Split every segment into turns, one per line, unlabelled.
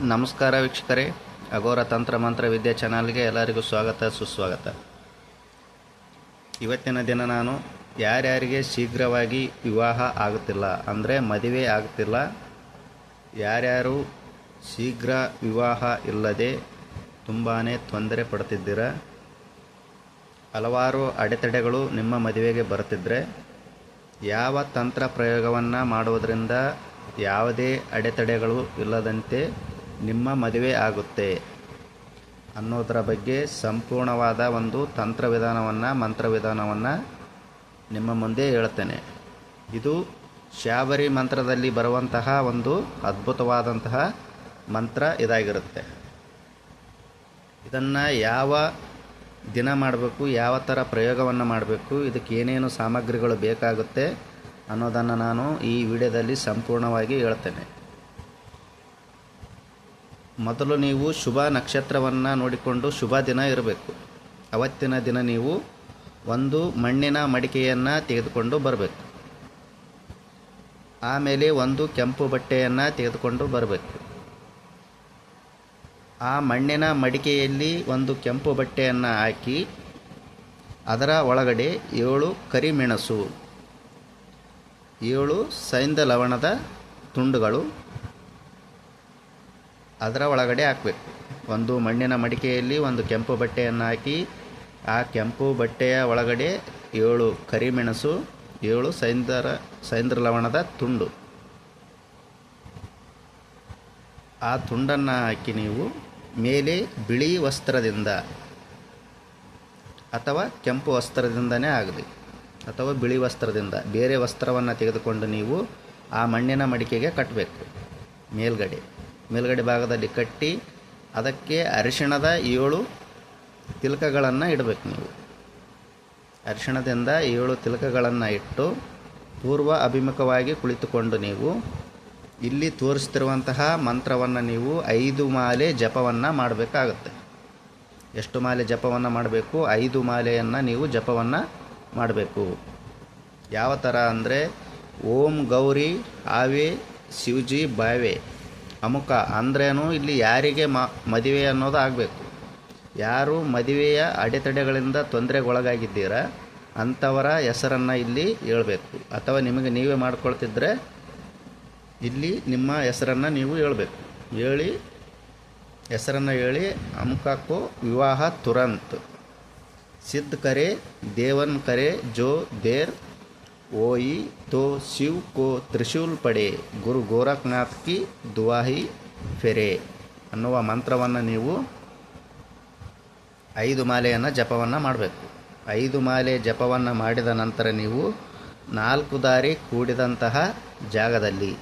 ನಮಸ್ಕಾರ ವೀಕ್ಷಕರೇ. ಅಗೋರ ತಂತ್ರ ಮಂತ್ರ ವಿದ್ಯಾ ಚಾನಲ್ಗೆ ಎಲ್ಲರಿಗೂ ಸ್ವಾಗತ, ಸುಸ್ವಾಗತ. ಇವತ್ತಿನ ದಿನ ನಾನು ಯಾರ್ಯಾರಿಗೆ ಶೀಘ್ರವಾಗಿ ವಿವಾಹ ಆಗುತ್ತಿಲ್ಲ, ಅಂದರೆ ಮದುವೆ ಆಗುತ್ತಿಲ್ಲ, ಯಾರ್ಯಾರು ಶೀಘ್ರ ವಿವಾಹ ಇಲ್ಲದೆ ತುಂಬಾ ತೊಂದರೆ ಪಡ್ತಿದ್ದೀರ ಹಲವಾರು ಅಡೆತಡೆಗಳು ನಿಮ್ಮ ಮದುವೆಗೆ ಬರುತ್ತಿದ್ದರೆ ಯಾವ ತಂತ್ರ ಪ್ರಯೋಗವನ್ನು ಮಾಡುವುದರಿಂದ ಯಾವುದೇ ಅಡೆತಡೆಗಳು ಇಲ್ಲದಂತೆ ನಿಮ್ಮ ಮದುವೆ ಆಗುತ್ತೆ ಅನ್ನೋದರ ಬಗ್ಗೆ ಸಂಪೂರ್ಣವಾದ ಒಂದು ತಂತ್ರ ಮಂತ್ರವಿಧಾನವನ್ನು ಮಂತ್ರ ವಿಧಾನವನ್ನು ನಿಮ್ಮ ಮುಂದೆ ಹೇಳ್ತೇನೆ. ಇದು ಶಾಬರಿ ಮಂತ್ರದಲ್ಲಿ ಬರುವಂತಹ ಒಂದು ಅದ್ಭುತವಾದಂತಹ ಮಂತ್ರ ಇದಾಗಿರುತ್ತೆ. ಇದನ್ನು ಯಾವ ದಿನ ಮಾಡಬೇಕು, ಯಾವ ಥರ ಪ್ರಯೋಗವನ್ನು ಮಾಡಬೇಕು, ಇದಕ್ಕೆ ಏನೇನು ಸಾಮಗ್ರಿಗಳು ಬೇಕಾಗುತ್ತೆ ಅನ್ನೋದನ್ನು ನಾನು ಈ ವಿಡಿಯೋದಲ್ಲಿ ಸಂಪೂರ್ಣವಾಗಿ ಹೇಳ್ತೇನೆ. ಮೊದಲು ನೀವು ಶುಭ ನಕ್ಷತ್ರವನ್ನು ನೋಡಿಕೊಂಡು ಶುಭ ದಿನ ಇರಬೇಕು. ಅವತ್ತಿನ ದಿನ ನೀವು ಒಂದು ಮಣ್ಣಿನ ಮಡಿಕೆಯನ್ನು ತೆಗೆದುಕೊಂಡು ಬರಬೇಕು. ಆಮೇಲೆ ಒಂದು ಕೆಂಪು ಬಟ್ಟೆಯನ್ನು ತೆಗೆದುಕೊಂಡು ಬರಬೇಕು. ಆ ಮಣ್ಣಿನ ಮಡಿಕೆಯಲ್ಲಿ ಒಂದು ಕೆಂಪು ಬಟ್ಟೆಯನ್ನು ಹಾಕಿ ಅದರ ಒಳಗಡೆ ಏಳು ಕರಿಮೆಣಸು, ಏಳು ಸೈಂದ ಲವಣದ ತುಂಡುಗಳು ಅದರ ಒಳಗಡೆ ಹಾಕಬೇಕು. ಒಂದು ಮಣ್ಣಿನ ಮಡಿಕೆಯಲ್ಲಿ ಒಂದು ಕೆಂಪು ಬಟ್ಟೆಯನ್ನು ಹಾಕಿ, ಆ ಕೆಂಪು ಬಟ್ಟೆಯ ಒಳಗಡೆ ಏಳು ಕರಿಮೆಣಸು, ಏಳು ಸೈಂದರ, ಸೈಂದ್ರ ಲವಣದ ತುಂಡು. ಆ ತುಂಡನ್ನು ಹಾಕಿ ನೀವು ಮೇಲೆ ಬಿಳಿ ವಸ್ತ್ರದಿಂದ ಅಥವಾ ಕೆಂಪು ವಸ್ತ್ರದಿಂದನೇ ಆಗಲಿ, ಅಥವಾ ಬಿಳಿ ವಸ್ತ್ರದಿಂದ, ಬೇರೆ ವಸ್ತ್ರವನ್ನು ತೆಗೆದುಕೊಂಡು ನೀವು ಆ ಮಣ್ಣಿನ ಮಡಿಕೆಗೆ ಕಟ್ಟಬೇಕು ಮೇಲ್ಗಡೆ. ಮೇಲ್ಗಡೆ ಭಾಗದಲ್ಲಿ ಕಟ್ಟಿ ಅದಕ್ಕೆ ಅರಿಶಿಣದ ಏಳು ತಿಲಕಗಳನ್ನು ಇಡಬೇಕು ನೀವು. ಅರಿಶಿಣದಿಂದ ಏಳು ತಿಲಕಗಳನ್ನು ಇಟ್ಟು ಪೂರ್ವ ಅಭಿಮುಖವಾಗಿ ಕುಳಿತುಕೊಂಡು ನೀವು ಇಲ್ಲಿ ತೋರಿಸ್ತಿರುವಂತಹ ಮಂತ್ರವನ್ನು ನೀವು ಐದು ಮಾಲೆ ಜಪವನ್ನು ಮಾಡಬೇಕಾಗುತ್ತೆ. ಎಷ್ಟು ಮಾಲೆ ಜಪವನ್ನು ಮಾಡಬೇಕು? ಐದು ಮಾಲೆಯನ್ನು ನೀವು ಜಪವನ್ನು ಮಾಡಬೇಕು. ಯಾವ ಥರ ಅಂದರೆ ಓಂ ಗೌರಿ ಆವೆ ಶಿವಜಿ ಬಾವೆ. ಅಮುಕ ಅಂದ್ರೇನು ಇಲ್ಲಿ ಯಾರಿಗೆ ಮ, ಮದುವೆ ಅನ್ನೋದು ಆಗಬೇಕು. ಯಾರು ಮದುವೆಯ ಅಡೆತಡೆಗಳಿಂದ ತೊಂದರೆಗೊಳಗಾಗಿದ್ದೀರ, ಅಂಥವರ ಹೆಸರನ್ನು ಇಲ್ಲಿ ಹೇಳಬೇಕು. ಅಥವಾ ನಿಮಗೆ ನೀವೇ ಮಾಡ್ಕೊಳ್ತಿದ್ರೆ ಇಲ್ಲಿ ನಿಮ್ಮ ಹೆಸರನ್ನು ನೀವು ಹೇಳಬೇಕು. ಹೇಳಿ, ಹೆಸರನ್ನು ಹೇಳಿ, ಅಮುಕಕ್ಕೋ ವಿವಾಹ ತುರಂತ್. ಸಿದ್ಧ ಕರೆ, ದೇವನ್ ಕರೆ, ಜೋ ದೇರ್ ಓಯಿ ತೋ ಶಿವ್ ಕೋ ತ್ರಿಶೂಲ್ ಪಡೆ. ಗುರು ಗೋರಖ್ನಾಥ್ ಕಿ ದುವಾಹಿ ಫೆರೆ ಅನ್ನುವ ಮಂತ್ರವನ್ನು ನೀವು ಐದು ಮಾಲೆಯನ್ನು ಜಪವನ್ನು ಮಾಡಬೇಕು. ಐದು ಮಾಲೆ ಜಪವನ್ನು ಮಾಡಿದ ನಂತರ ನೀವು ನಾಲ್ಕು ದಾರಿ ಕೂಡಿದಂತಹ ಜಾಗದಲ್ಲಿ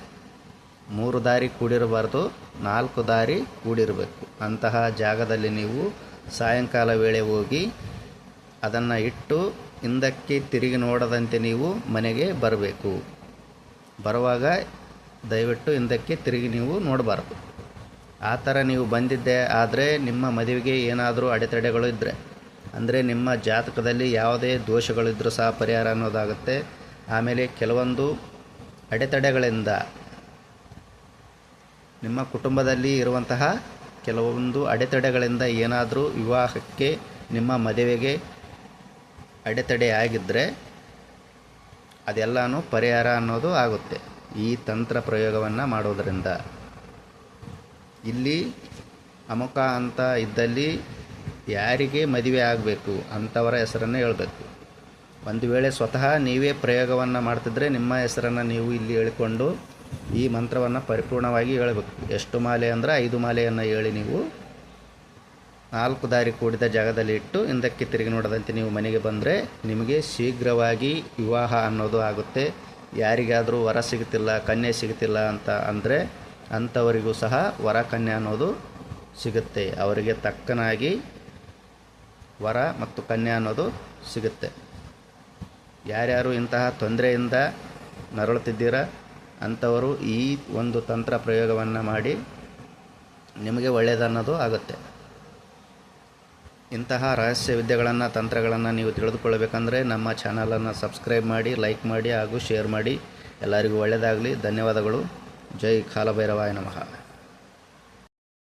ಮೂರು ದಾರಿ ಕೂಡಿರಬಾರ್ದು, ನಾಲ್ಕು ದಾರಿ ಕೂಡಿರಬೇಕು. ಅಂತಹ ಜಾಗದಲ್ಲಿ ನೀವು ಸಾಯಂಕಾಲ ವೇಳೆ ಹೋಗಿ ಅದನ್ನು ಇಟ್ಟು ಹಿಂದಕ್ಕೆ ತಿರುಗಿ ನೋಡದಂತೆ ನೀವು ಮನೆಗೆ ಬರಬೇಕು. ಬರುವಾಗ ದಯವಿಟ್ಟು ಹಿಂದಕ್ಕೆ ತಿರುಗಿ ನೀವು ನೋಡಬಾರ್ದು. ಆ ಥರ ನೀವು ಬಂದಿದ್ದೆ ಆದರೆ ನಿಮ್ಮ ಮದುವೆಗೆ ಏನಾದರೂ ಅಡೆತಡೆಗಳು ಇದ್ದರೆ ಅಂದರೆ ನಿಮ್ಮ ಜಾತಕದಲ್ಲಿ ಯಾವುದೇ ದೋಷಗಳಿದ್ದರೂ ಸಹ ಪರಿಹಾರ ಅನ್ನೋದಾಗುತ್ತೆ. ಆಮೇಲೆ ಕೆಲವೊಂದು ಅಡೆತಡೆಗಳಿಂದ ನಿಮ್ಮ ಕುಟುಂಬದಲ್ಲಿ ಇರುವಂತಹ ಕೆಲವೊಂದು ಅಡೆತಡೆಗಳಿಂದ ಏನಾದರೂ ವಿವಾಹಕ್ಕೆ ನಿಮ್ಮ ಮದುವೆಗೆ ಅಡೆತಡೆ ಆಗಿದ್ದರೆ ಅದೆಲ್ಲನೂ ಪರಿಹಾರ ಅನ್ನೋದು ಆಗುತ್ತೆ. ಈ ತಂತ್ರ ಪ್ರಯೋಗವನ್ನು ಮಾಡೋದರಿಂದ. ಇಲ್ಲಿ ಅಮುಕ ಅಂತ ಇದ್ದಲ್ಲಿ ಯಾರಿಗೆ ಮದುವೆ ಆಗಬೇಕು ಅಂಥವರ ಹೆಸರನ್ನು ಹೇಳಬೇಕು. ಒಂದು ವೇಳೆ ಸ್ವತಃ ನೀವೇ ಪ್ರಯೋಗವನ್ನು ಮಾಡ್ತಿದ್ರೆ ನಿಮ್ಮ ಹೆಸರನ್ನು ನೀವು ಇಲ್ಲಿ ಹೇಳಿಕೊಂಡು ಈ ಮಂತ್ರವನ್ನು ಪರಿಪೂರ್ಣವಾಗಿ ಹೇಳಬೇಕು. ಎಷ್ಟು ಮಾಲೆ ಅಂದರೆ ಐದು ಮಾಲೆಯನ್ನು ಹೇಳಿ ನೀವು ನಾಲ್ಕು ದಾರಿ ಕೂಡಿದ ಜಾಗದಲ್ಲಿ ಇಟ್ಟು ಹಿಂದಕ್ಕೆ ತಿರುಗಿ ನೋಡದಂತೆ ನೀವು ಮನೆಗೆ ಬಂದರೆ ನಿಮಗೆ ಶೀಘ್ರವಾಗಿ ವಿವಾಹ ಅನ್ನೋದು ಆಗುತ್ತೆ. ಯಾರಿಗಾದರೂ ವರ ಸಿಗುತ್ತಿಲ್ಲ, ಕನ್ಯೆ ಸಿಗುತ್ತಿಲ್ಲ ಅಂತ ಅಂದರೆ ಅಂಥವರಿಗೂ ಸಹ ವರ ಕನ್ಯೆ ಅನ್ನೋದು ಸಿಗುತ್ತೆ. ಅವರಿಗೆ ತಕ್ಕನಾಗಿ ವರ ಮತ್ತು ಕನ್ಯೆ ಅನ್ನೋದು ಸಿಗುತ್ತೆ. ಯಾರ್ಯಾರು ಇಂತಹ ತೊಂದರೆಯಿಂದ ನರಳುತ್ತಿದ್ದೀರ, ಅಂಥವರು ಈ ಒಂದು ತಂತ್ರ ಪ್ರಯೋಗವನ್ನು ಮಾಡಿ ನಿಮಗೆ ಒಳ್ಳೆಯದನ್ನೋದು ಆಗುತ್ತೆ. ಇಂತಹ ರಹಸ್ಯ ವಿದ್ಯೆಗಳನ್ನು, ತಂತ್ರಗಳನ್ನು ನೀವು ತಿಳಿದುಕೊಳ್ಳಬೇಕಂದ್ರೆ ನಮ್ಮ ಚಾನಲನ್ನು ಸಬ್ಸ್ಕ್ರೈಬ್ ಮಾಡಿ, ಲೈಕ್ ಮಾಡಿ ಹಾಗೂ ಶೇರ್ ಮಾಡಿ. ಎಲ್ಲರಿಗೂ ಒಳ್ಳೆಯದಾಗಲಿ. ಧನ್ಯವಾದಗಳು. ಜೈ ಕಾಲಭೈರವಾಯ ನಮಃ.